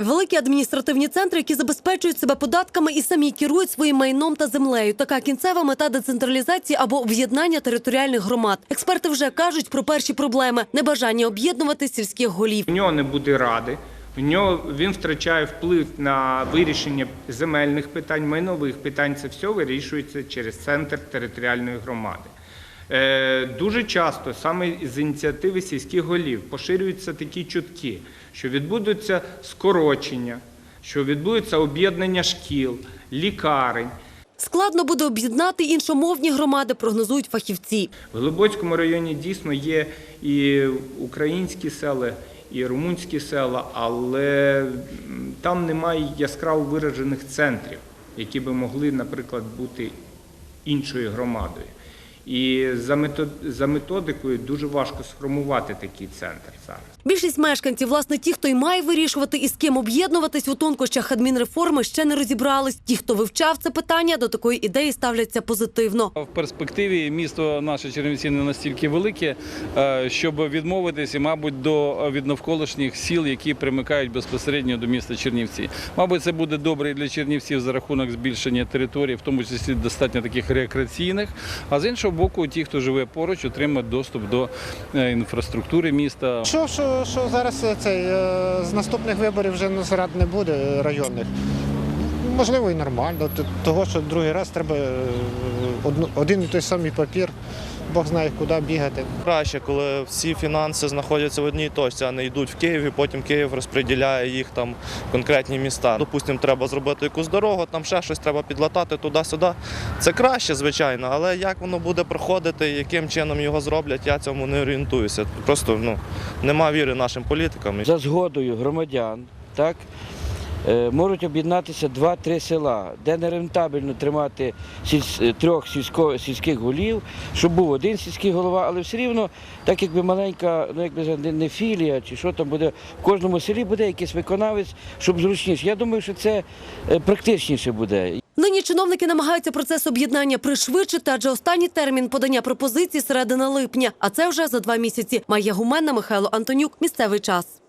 Великі адміністративні центри, які забезпечують себе податками і самі керують своїм майном та землею. Така кінцева мета децентралізації або об'єднання територіальних громад. Експерти вже кажуть про перші проблеми небажання об'єднувати сільських голів. У нього не буде ради. У нього він втрачає вплив на вирішення земельних питань, майнових питань. Це все вирішується через центр територіальної громади. Е, Дуже часто саме з ініціативи сільських голів поширюються такі чутки, що відбудуться скорочення, що відбудеться об'єднання шкіл, лікарень. Складно буде об'єднати іншомовні громади, прогнозують фахівці. В Глибоцькому районі дійсно є і українські села, і румунські села, але там немає яскраво виражених центрів, які би могли, наприклад, бути іншою громадою. І за метод- за методикою дуже важко сформувати такий центр зараз. Більшість мешканців, власне, ті, хто й має вирішувати і з ким об'єднуватись у тонкощах адмінреформи, ще не розібрались. Ті, хто вивчав це питання, до такої ідеї ставляться позитивно. В перспективі місто наше Чернівці не настільки велике, е, щоб відмовитися, мабуть, до від навколишніх сіл, які примикають безпосередньо до міста Чернівці. Мабуть, це буде добре і для Чернівців за рахунок збільшення територій, в тому числі достатньо таких рекреаційних. А з іншого боку, ті, хто живе поруч, отримають доступ до е, інфраструктури міста. Що, що, що зараз е, цей, е, з наступних виборів вже зрад не буде районних. Можливо, і нормально. Того, що другий раз треба е, один і той самий папір, Бог знає, куди бігати. Краще, коли всі фінанси знаходяться в одній точці, а не йдуть в Київ, і потім Київ розподіляє їх там в конкретні міста. Допустимо, треба зробити якусь дорогу, там ще щось треба підлатати туди-сюди. Це краще, звичайно, але як воно буде проходити, яким чином його зроблять, я цьому не орієнтуюся. Просто ну, нема віри нашим політикам. за згодою громадян, так, можуть об'єднатися два-три села, де нерентабельно тримати е, трьох сільських голів, щоб був один сільський голова, але все рівно, так якби маленька, ну якби не, філія чи що там буде, в кожному селі буде якийсь виконавець, щоб зручніше. Я думаю, що це е, практичніше буде. Нині чиновники намагаються процес об'єднання пришвидшити, адже останній термін подання пропозицій середина липня. А це вже за два місяці. Майя Гуменна, Михайло Антонюк. Місцевий час.